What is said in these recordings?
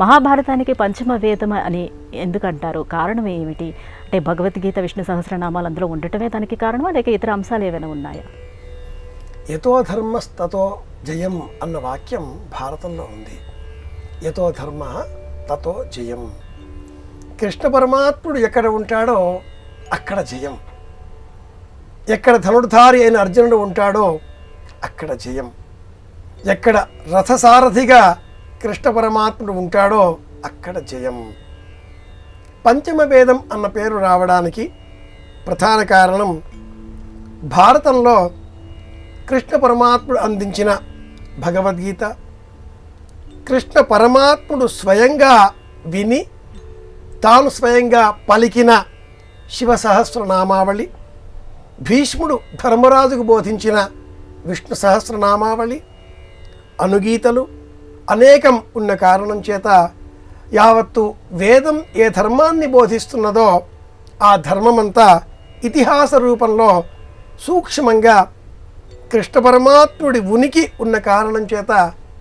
మహాభారతానికి పంచమ వేదం అని ఎందుకంటారు? కారణం ఏమిటి? అంటే భగవద్గీత విష్ణు సహస్రనామాలు అందులో ఉండటమే దానికి కారణమా లేక ఇతర అంశాలు ఏమైనా ఉన్నాయా? యతో ధర్మస్తతో జయం అన్న వాక్యం భారతంలో ఉంది. యతో ధర్మ తతో జయం. కృష్ణ పరమాత్ముడు ఎక్కడ ఉంటాడో అక్కడ జయం. ఎక్కడ ధనుర్ధారి అయిన అర్జునుడు ఉంటాడో అక్కడ జయం. ఎక్కడ రథసారథిగా కృష్ణ పరమాత్ముడు ఉంటాడో అక్కడ జయం. పంచమ వేదం అన్న పేరు రావడానికి ప్రధాన కారణం భారతంలో కృష్ణ పరమాత్ముడు అందించిన భగవద్గీత. కృష్ణ పరమాత్ముడు స్వయంగా విని తాను స్వయంగా పలికిన శివ సహస్రనామావళి భీష్ముడు ధర్మరాజుకు బోధించిన విష్ణు సహస్రనామావళి అనుగీతలు అనేకం ఉన్న కారణం చేత యావత్తు వేదం ఏ ధర్మాన్ని బోధిస్తున్నదో ఆ ధర్మమంతా ఇతిహాస రూపంలో సూక్ష్మంగా కృష్ణ పరమాత్ముడి ఉనికి ఉన్న కారణం చేత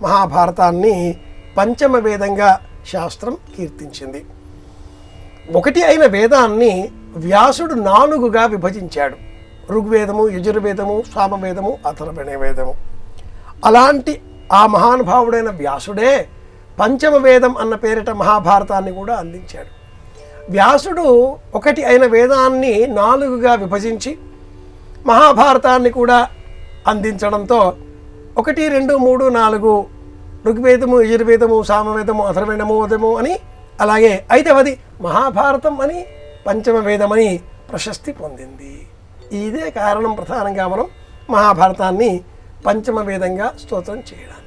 మహాభారతాన్ని పంచమ వేదంగా శాస్త్రం కీర్తించింది. ఒకటి అయిన వేదాన్ని వ్యాసుడు నాలుగుగా విభజించాడు. ఋగ్వేదము యజుర్వేదము సామవేదము అథర్వణ వేదము అలాంటి ఆ మహానుభావుడైన వ్యాసుడే పంచమ వేదం అన్న పేరిట మహాభారతాన్ని కూడా అందించాడు. వ్యాసుడు ఒకటి అయిన వేదాన్ని నాలుగుగా విభజించి మహాభారతాన్ని కూడా అందించడంతో ఒకటి రెండు మూడు నాలుగు ఋగ్వేదము యజుర్వేదము సామవేదము అథర్వేదము అని అలాగే ఐదవది మహాభారతం అని పంచమ వేదమని ప్రశస్తి పొందింది. ఇదే కారణం ప్రధానంగా మనం మహాభారతాన్ని పంచమ వేదంగా స్తోత్రం చేయడానికి.